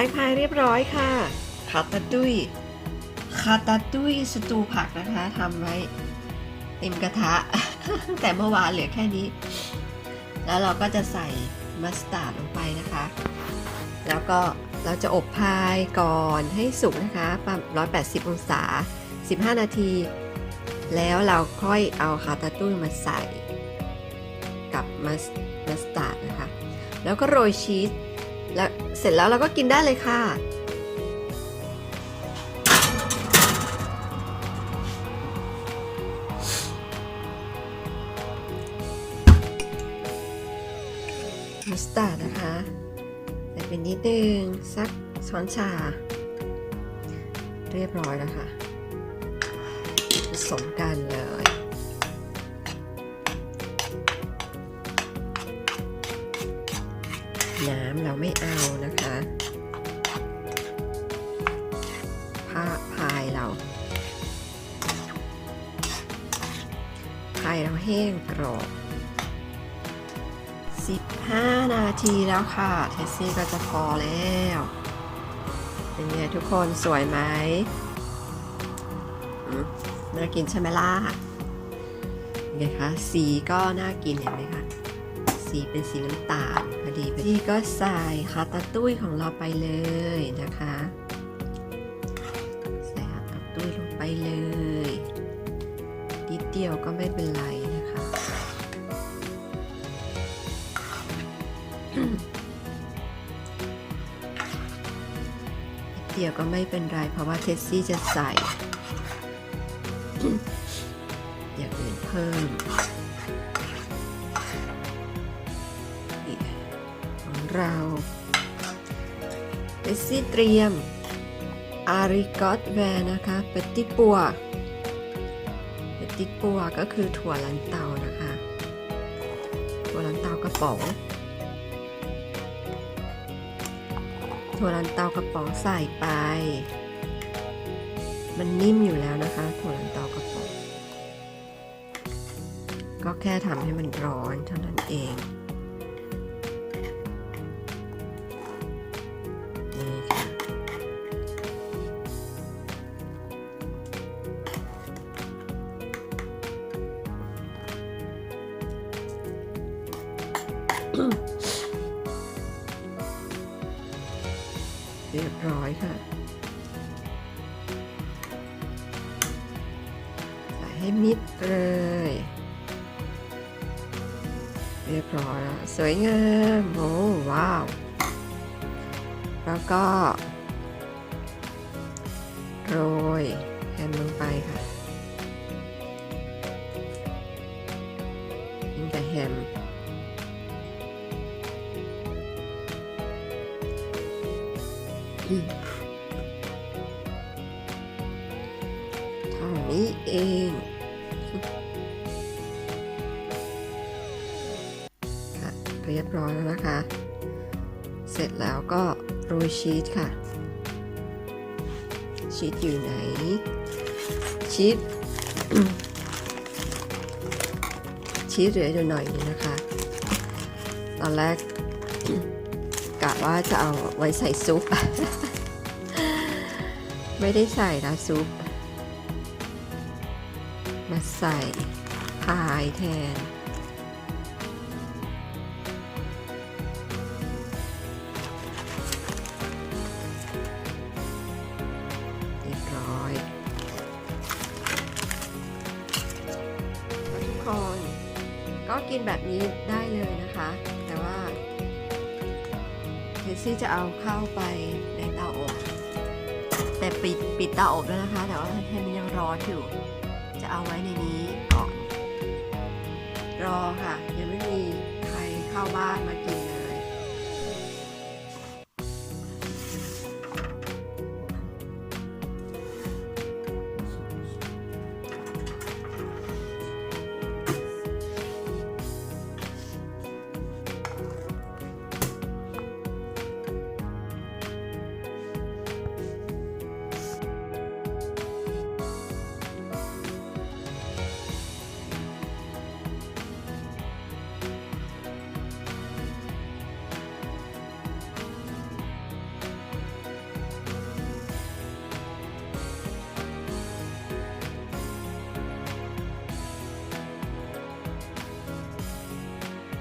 ป้งพายเรียบร้อยค่ะคาตาตุยคาตาตุยสตูผักนะคะทำไว้เต็มกระทะ แต่เมื่อวานเหลือแค่นี้ แล้วเราก็จะใส่มัสตาร์ดลงไปนะคะ แล้วก็เราจะอบพายก่อนให้สุกนะคะประมาณ180 องศา 15 นาที แล้วเราค่อยเอาคาตาตุ้ยมาใส่กับมัสมัสตาร์ดนะคะ แล้วก็โรยชีส แล้วเสร็จแล้วเราก็กินได้เลยค่ะ มัสตาร์ดนะคะใส่เป็นนิดนึงสักช้อนชา เรียบร้อยแล้วค่ะ ผสมกันเลย น้ำเราไม่เอานะคะผ้าพายเราพายเราแห้งกรอบ 15 นาทีแล้วค่ะเทสซี่ก็จะพอแล้วเป็นไงทุกคนสวยไหมมน่ากินใช่ไหมล่ะเป็นไงคะสีก็น่ากินเห็นไหมคะ สีเป็นสีน้ำตาลพอดีพอดีก็ใส่คาตาตุ้ยของเราไปเลยนะคะ ใส่คาตาตุ้ยลงไปเลยนิดเดียวก็ไม่เป็นไรนะคะนิดเดียวก็ไม่เป็นไร เพราะว่าเทสซี่จะใส่อย่างอื่นเพิ่ม เราเบสซี่เตรียมอาริกอตแวร์นะคะเปติปัวเปติปัวก็คือถั่วลันเตานะคะ ถั่วลันเตากระป๋อง ถั่วลันเตากระป๋องใส่ไป มันนิ่มอยู่แล้วนะคะ ถั่วลันเตากระป๋อง ก็แค่ทำให้มันร้อนเท่านั้นเอง เรียบร้อยค่ะ ใส่ให้มิดเลย เรียบร้อยแล้ว สวยงามโอ้ว้าว แล้วก็ โรย นี้เองค่ะเรียบร้อยแล้วนะคะ เสร็จแล้วก็โรยชีสค่ะ ชีสอยู่ไหน ชีสชีสเหลืออยู่หน่อยนึงนะคะ ตอนแรกกะว่าจะเอาไว้ใส่ซุป ไม่ได้ใส่นะซุป มาใส่พายแทน เรียบร้อย ทุกคน ก็กินแบบนี้ได้เลยนะคะ แต่ว่าเทสซี่จะเอาเข้าไปในเตาอบ แต่ปิดปิดเตาอบแล้วนะคะ แต่ว่าให้มันยังร้อนอยู่ เอาไว้ในนี้ก่อน รอค่ะ ยังไม่มีใครเข้าบ้านมากิน